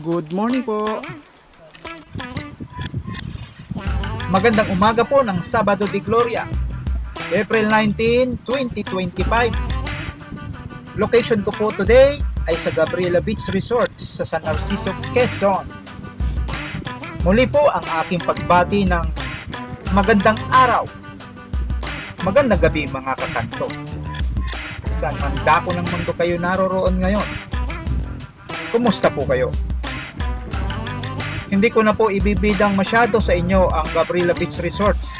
Good morning po. Magandang umaga po ng Sabado de Gloria, April 19, 2025. Location ko po today ay sa Gabriela Beach Resort sa San Narciso, Quezon. Muli po ang aking pagbati ng magandang araw. Magandang gabi mga kakanto. Saan man dako ng mundo kayo naroroon ngayon? Kumusta po kayo? Hindi ko na po ibibidang masyado sa inyo ang Gabriela Beach Resorts.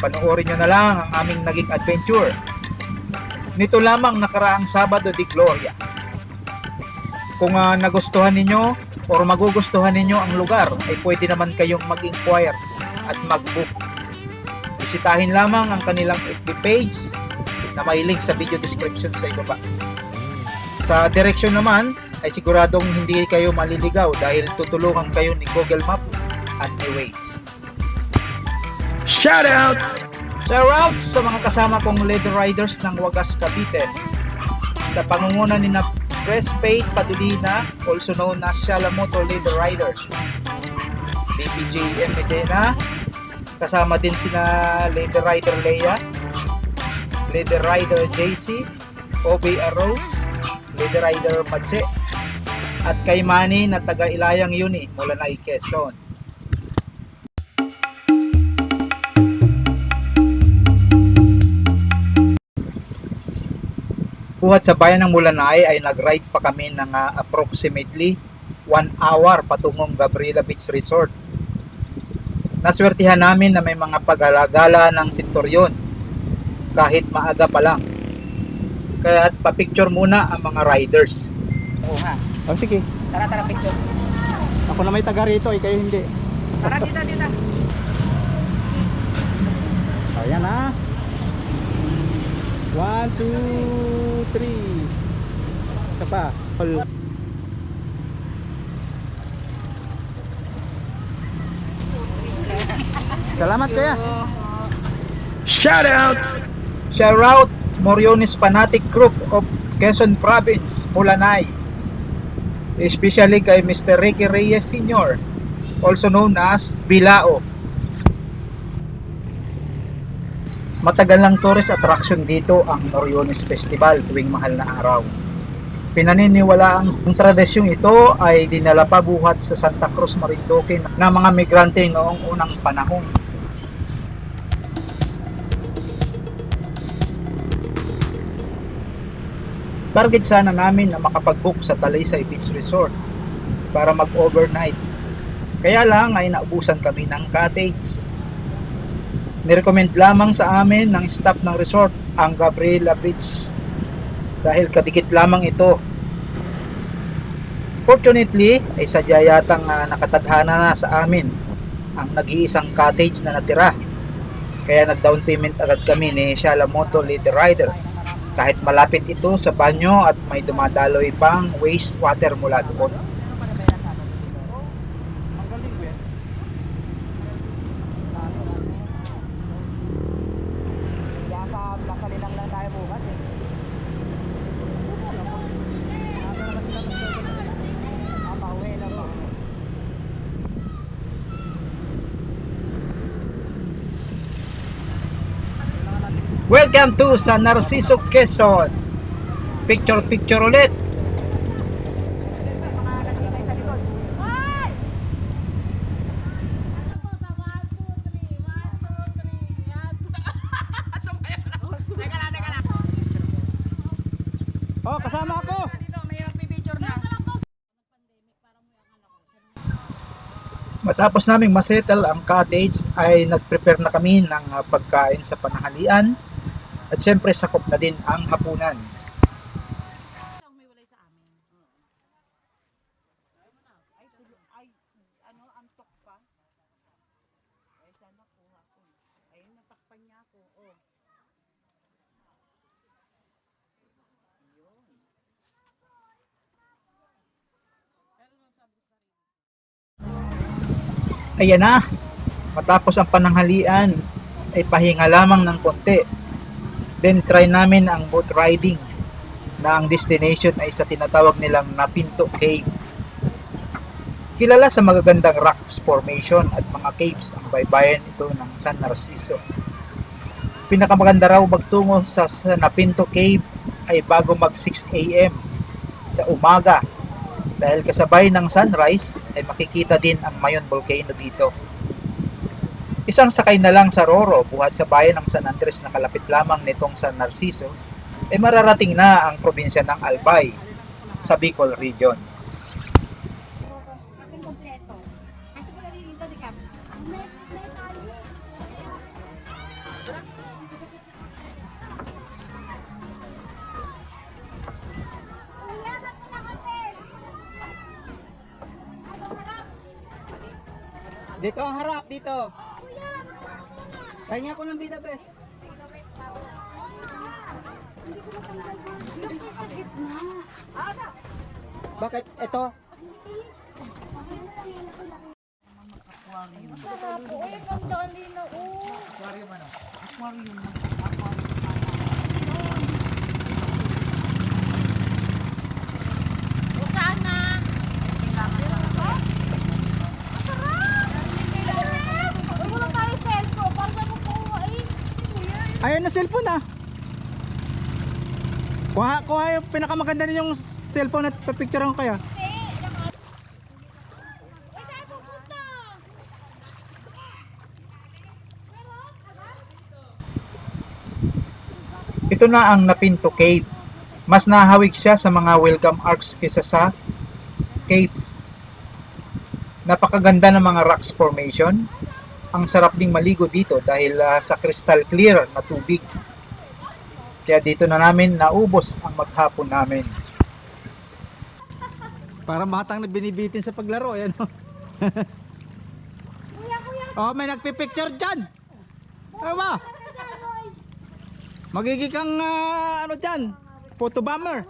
Panoorin nyo na lang ang aming naging adventure. Nito lamang nakaraang Sabado de Gloria. Kung ah, nagustuhan ninyo or magugustuhan ninyo ang lugar, ay pwede naman kayong mag-inquire at mag-book. Bisitahin lamang ang kanilang FB page na may link sa video description sa ibaba. Sa direksyon naman, ay siguradong hindi kayo maliligaw dahil tutulungan kayo ni Google Map at ni Waze. Shout out! Shout out sa mga kasama kong leader riders ng Wagas Cavite. Sa pangunguna ni na Press Fate Padulina, also known as Shalamoto Leader Riders. DPJ Medina, kasama din sina Leader Rider Leia, Leader Rider JC, OB Arrows, Leader Rider Pache, at kay Manny na taga Ilayang Yuni mula na Quezon. Buhat sa bayan ng Mulanay ay nag-ride pa kami ng ah, approximately 1 hour patungong Gabriela Beach Resort. Naswertihan namin na may mga pag-alagala ng senturyon kahit maaga pa lang. Kaya pa-picture muna ang mga riders. Oo nga. Oh, sige. Tara, tara, picture. Ako na may taga rito, eh, kayo hindi. Tara, dito, dito. Ayan na. One, two, three. Isa pa. Salamat kuya. Shout out! Shout out Moriones Fanatic Group of Quezon Province, Mulanay. Especially kay Mr. Ricky Reyes Sr., also known as Bilao. Matagal lang tourist attraction dito ang Moriones Festival tuwing mahal na araw. Pinaniniwala ang tradisyong ito ay dinala pa buhat sa Santa Cruz, Marinduque ng mga migrante noong unang panahon. Target sana namin na makapag-book sa Talisay Beach Resort para mag-overnight. Kaya lang ay naubusan kami ng cottage. Nirecommend lamang sa amin ng staff ng resort ang Gabriela Beach dahil kadikit lamang ito. Fortunately, ay sadya yatang ah, nakatadhana na sa amin ang nag-iisang cottage na natira. Kaya nag-down payment agad kami ni Shalamoto Leader Rider kahit malapit ito sa banyo at may dumadaloy pang wastewater mula doon. Kaya sa Lakali lang lang tayo bukas eh. Ah, pauwi lang ba? Welcome to San Narciso, Quezon. Picture picture ulit. Oh, kasama ako. Matapos naming masettle ang cottage ay nag-prepare na kami ng ah, pagkain sa panahalian at syempre sakop na din ang hapunan. Ayan na. Matapos ang pananghalian ay pahinga lamang ng konti Then try namin ang boat riding na ang destination ay sa tinatawag nilang Napinto Cave. Kilala sa magagandang rocks formation at mga caves ang baybayin ito ng San Narciso. Pinakamaganda raw magtungo sa, sa Napinto Cave ay bago mag 6 a.m. sa umaga dahil kasabay ng sunrise ay makikita din ang Mayon Volcano dito. Isang sakay na lang sa Roro buhat sa bayan ng San Andres na kalapit lamang nitong San Narciso ay mararating na ang probinsya ng Albay sa Bicol Region. Dito ang harap, dito. Kaya ko ng bida, bes. Bakit? Ito? Uy, ganda nila. Oh. Aquarium ano? Aquarium. O sana. Uy, wala tayo cellphone. Para sa kukuha Ayun na cellphone ah. Kuha, kuha yung pinakamaganda ninyong cellphone at papicturean ko kaya. Ito na ang Napinto Cave. Mas nahawig siya sa mga welcome arcs kaysa sa caves. Napakaganda ng mga rocks formation. Ang sarap ding maligo dito dahil ah, sa crystal clear na tubig. Kaya dito na namin naubos ang maghapon namin. Para batang na binibitin sa paglaro. Ayan oh. oh, may nagpipicture dyan. Ano ba? Magiging kang ah, ano dyan? Photo bomber.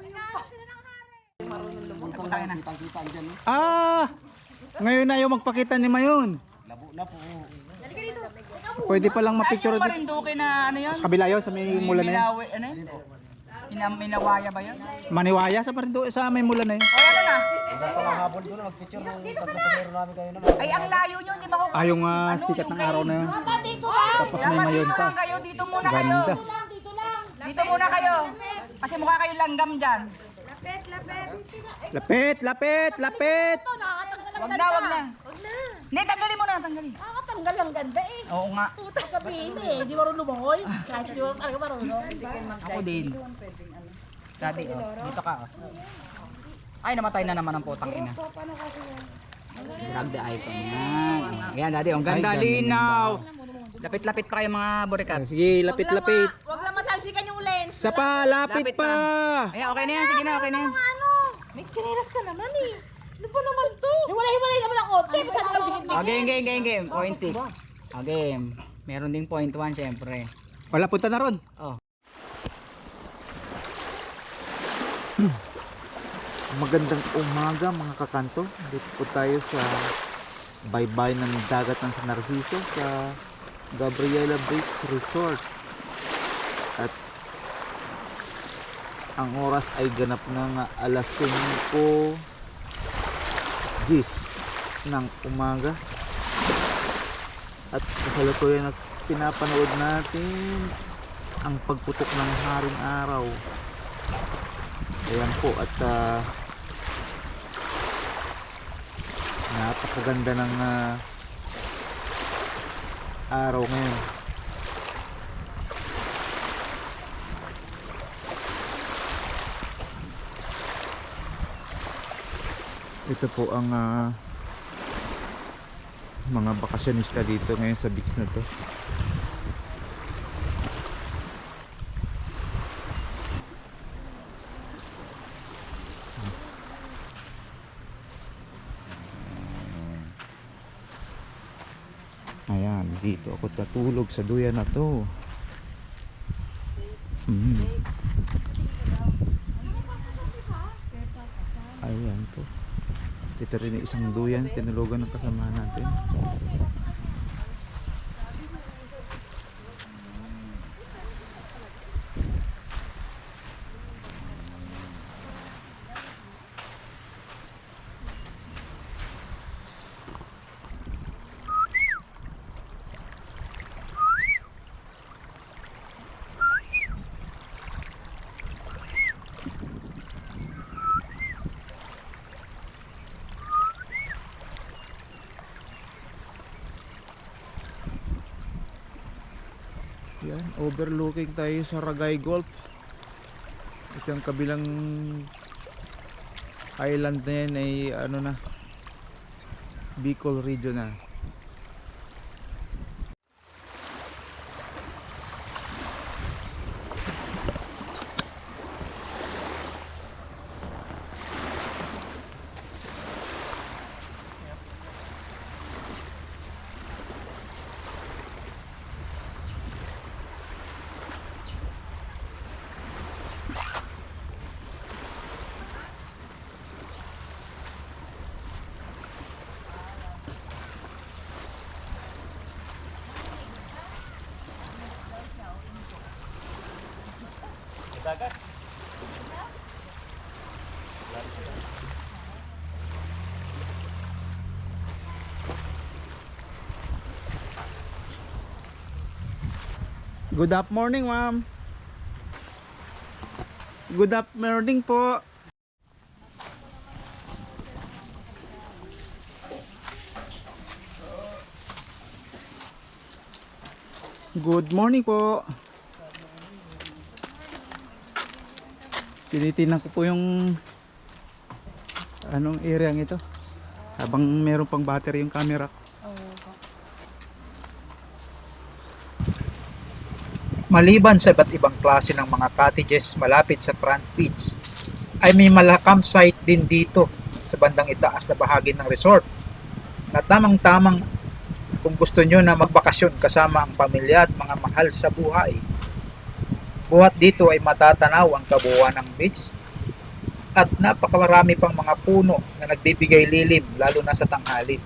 Ah! Ngayon na yung magpakita ni Mayon. Labo na po. Pwede pa lang mapicture dito. Marinduque na ano yun? Sa kabila yun, sa may mula na yun. Minawi, ano yun? Ina, minawaya ba yun? Maniwaya sa parin doon, sa may mula na yun. O ano na? Ay, ang layo nyo, di ba ko? Ah, yung ah, sikat ng araw na yun. Dito lang. Tapos may Dapat mayon dito pa. lang kayo, dito muna kayo. Ganda. Dito lang. Dito muna kayo. Kasi mukha kayo langgam dyan. Lapit, lapit, lapit. Ito, nakakatanggal ang Wag na, wag na. Hindi, tanggalin mo na, tanggalin. Nakakatanggal ang ganda eh. Oo nga. Tuta sabihin eh, di marunong lumangoy. Kahit di marunong talaga marunong. Ako din. Daddy, oh. dito ka. oh. Ay, namatay na naman ang putang ina. Drag the iPhone. Yan. Yan, daddy. Ang ganda, linaw. Lapit-lapit pa kayo mga burikat. Sige, lapit, lapit. Wag lang matalsikan yung lens. Sa pa, lapit pa. Ayan, okay na yan. Sige na, okay na yan. Ano? May chineras ka naman eh. Ano ba naman to? Hiwalay-hiwalay naman ang kote. Masyado lang dikit Oh, game, game, game, game. Point 6. Oh, game. Meron ding point 1, syempre. Wala, punta na ron. Oh. Magandang umaga mga kakanto. Dito po tayo sa baybay ng dagat ng San Narciso sa Gabriela Beach Resort. At ang oras ay ganap ng alas 5 gis ng umaga. At kasalukuyan at pinapanood natin ang pagputok ng haring araw. Ayan po at ah, napakaganda ng ah, araw ngayon. Ito po ang ah, mga bakasyonista dito ngayon sa beach na to. Ayan, dito ako tatulog sa duyan na to. Mm. Ayan po. Dito rin isang duyan, tinulugan ng kasama natin. Yan, overlooking tayo sa Ragay Golf. Ito yung kabilang island na yan ay ano na Bicol region na. Good up morning, ma'am. Good up morning po. Good morning po. Tinitingnan ko po yung anong area ito. Habang meron pang battery yung camera ko. Maliban sa iba't ibang klase ng mga cottages malapit sa front beach, ay may mala campsite din dito sa bandang itaas na bahagi ng resort na tamang-tamang kung gusto nyo na magbakasyon kasama ang pamilya at mga mahal sa buhay. Buhat dito ay matatanaw ang kabuuan ng beach at napakarami pang mga puno na nagbibigay lilim lalo na sa tanghali.